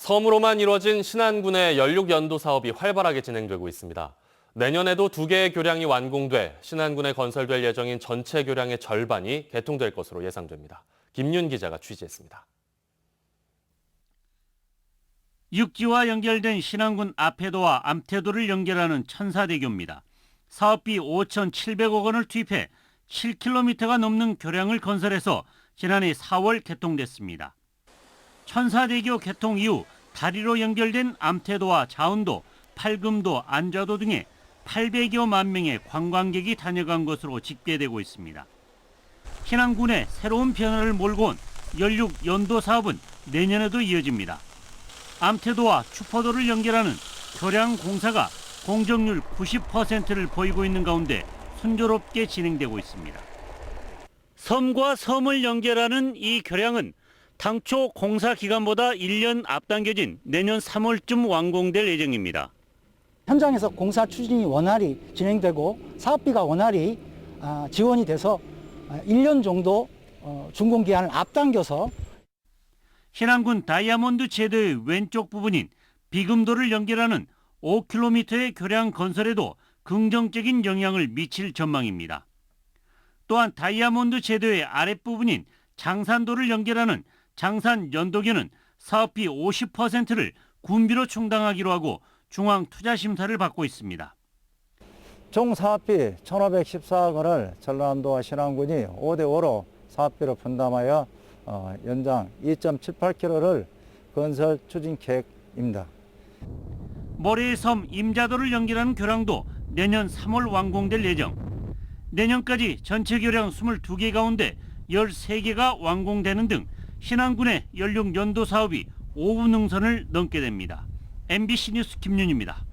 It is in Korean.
섬으로만 이루어진 신안군의 연륙 연도 사업이 활발하게 진행되고 있습니다. 내년에도 두 개의 교량이 완공돼 신안군에 건설될 예정인 전체 교량의 절반이 개통될 것으로 예상됩니다. 김윤 기자가 취재했습니다. 육지와 연결된 신안군 앞해도와 암태도를 연결하는 천사대교입니다. 사업비 5,700억 원을 투입해 7km가 넘는 교량을 건설해서 지난해 4월 개통됐습니다. 천사대교 개통 이후 다리로 연결된 암태도와 자운도, 팔금도, 안좌도 등에 800여만 명의 관광객이 다녀간 것으로 집계되고 있습니다. 신안군의 새로운 변화를 몰고 온 연륙 연도 사업은 내년에도 이어집니다. 암태도와 추포도를 연결하는 교량 공사가 공정률 90%를 보이고 있는 가운데 순조롭게 진행되고 있습니다. 섬과 섬을 연결하는 이 교량은 당초 공사 기간보다 1년 앞당겨진 내년 3월쯤 완공될 예정입니다. 현장에서 공사 추진이 원활히 진행되고 사업비가 원활히 아, 지원이 돼서 아, 1년 정도 어, 준공 기한을 앞당겨서 신안군 다이아몬드 제도의 왼쪽 부분인 비금도를 연결하는 5km의 교량 건설에도 긍정적인 영향을 미칠 전망입니다. 또한 다이아몬드 제도의 아랫부분인 장산도를 연결하는 장산 연도교는 사업비 50%를 군비로 충당하기로 하고 중앙 투자 심사를 받고 있습니다. 총 사업비 1,514억 원을 전라남도와 신안군이 5대 5로 사업비로 분담하여 어, 연장 2.78km를 건설 추진 계획입니다. 모래의 섬 임자도를 연결하는 교량도 내년 3월 완공될 예정. 내년까지 전체 교량 22개 가운데 13개가 완공되는 등 신안군의 연륙 연도 사업이 5분 능선을 넘게 됩니다. MBC 뉴스 김윤입니다.